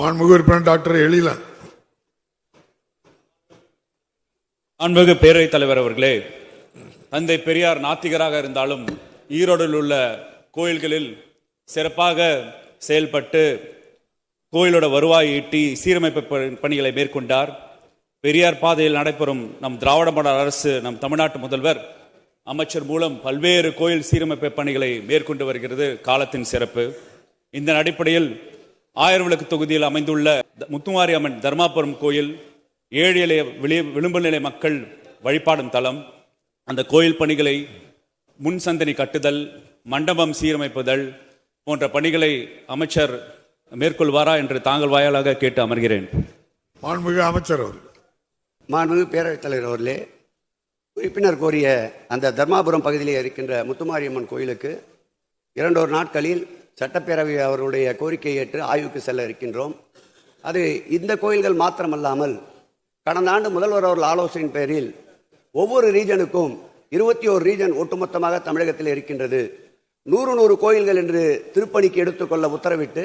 மாண்புமிகு உறுப்பினர் டாக்டர் எழிலன் அன்பகு பேரவைத் தலைவர் அவர்களே தந்தை பெரியார் நாத்திகராக இருந்தாலும் ஈரோடில் உள்ள கோயில்களில் சிறப்பாக செயல்பட்டு கோயிலோட வருவாய் ஈட்டி சீரமைப்பு பணிகளை மேற்கொண்டார். பெரியார் பாதையில் நடைபெறும் நம் திராவிட மாடல் அரசு நம் தமிழ்நாட்டு முதல்வர் அமைச்சர் மூலம் பல்வேறு கோயில் சீரமைப்பு பணிகளை மேற்கொண்டு வருகிறது காலத்தின் சிறப்பு. இந்த அடிப்படையில் ஆயிரம் விளக்கு தொகுதியில் அமைந்துள்ள த- முத்துமாரி அம்மன் தர்மாபுரம் கோயில் ஏழு எளிய விளி- விளிம்பு நிலை மக்கள் வழிபாடும் தலம் அந்த கோயில் பணிகளை முன் சந்தனி கட்டுதல் மண்டபம் சீரமைப்புதல் போன்ற பணிகளை அமைச்சர் மேற்கொள்வாரா என்று தாங்கள் வாயிலாக கேட்டு அமர்கிறேன். மாண்புமிகு அமைச்சர் அவர்கள். மாண்புமிகு பேரவைத் தலைவர் அவர்களே உறுப்பினர் கோரிய அந்த தர்மாபுரம் பகுதியிலே இருக்கின்ற முத்துமாரியம்மன் கோயிலுக்கு இரண்டொரு நாட்களில் சட்டப்பேரவை அவர்களுடைய கோரிக்கையை ஏற்று ஆய்வுக்கு செல்ல இருக்கின்றோம். அது இந்த கோயில்கள் மாத்திரமல்லாமல் கடந்த ஆண்டு முதல்வர் அவர்கள் ஆலோசனையின் பேரில் ஒவ்வொரு ரீஜனுக்கும் இருபத்தி ஓரு ரீஜன் ஒட்டுமொத்தமாக தமிழகத்தில் இருக்கின்றது. நூறு நூறு கோயில்கள் என்று திருப்பணிக்கு எடுத்துக்கொள்ள உத்தரவிட்டு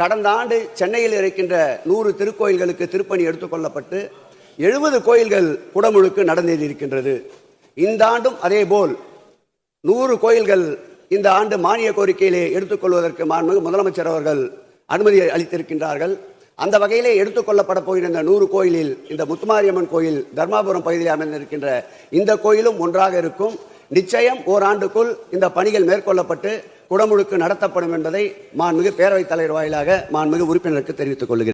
கடந்த ஆண்டு சென்னையில் இருக்கின்ற நூறு திருக்கோயில்களுக்கு திருப்பணி எடுத்துக்கொள்ளப்பட்டு எழுபது கோயில்கள் குடமுழுக்கு நடந்தேறியிருக்கின்றது இந்த ஆண்டும் அதேபோல் நூறு கோயில்கள் இந்த ஆண்டு மானிய கோரிக்கையிலே எடுத்துக்கொள்வதற்கு மாண்புமிகு முதலமைச்சர் அவர்கள் அனுமதி அளித்திருக்கின்றார்கள். அந்த வகையிலே எடுத்துக்கொள்ளப்பட போகிற இந்த நூறு கோயிலில் இந்த முத்துமாரியம்மன் கோயில் தர்மாபுரம் பகுதியில் அமைந்திருக்கின்ற இந்த கோயிலும் ஒன்றாக இருக்கும். நிச்சயம் ஓராண்டுக்குள் இந்த பணிகள் மேற்கொள்ளப்பட்டு குடமுழுக்கு நடத்தப்படும் என்பதை மாண்புமிகு பேரவைத் தலைவர் வாயிலாக மாண்புமிகு உறுப்பினருக்கு தெரிவித்துக் கொள்கிறேன்.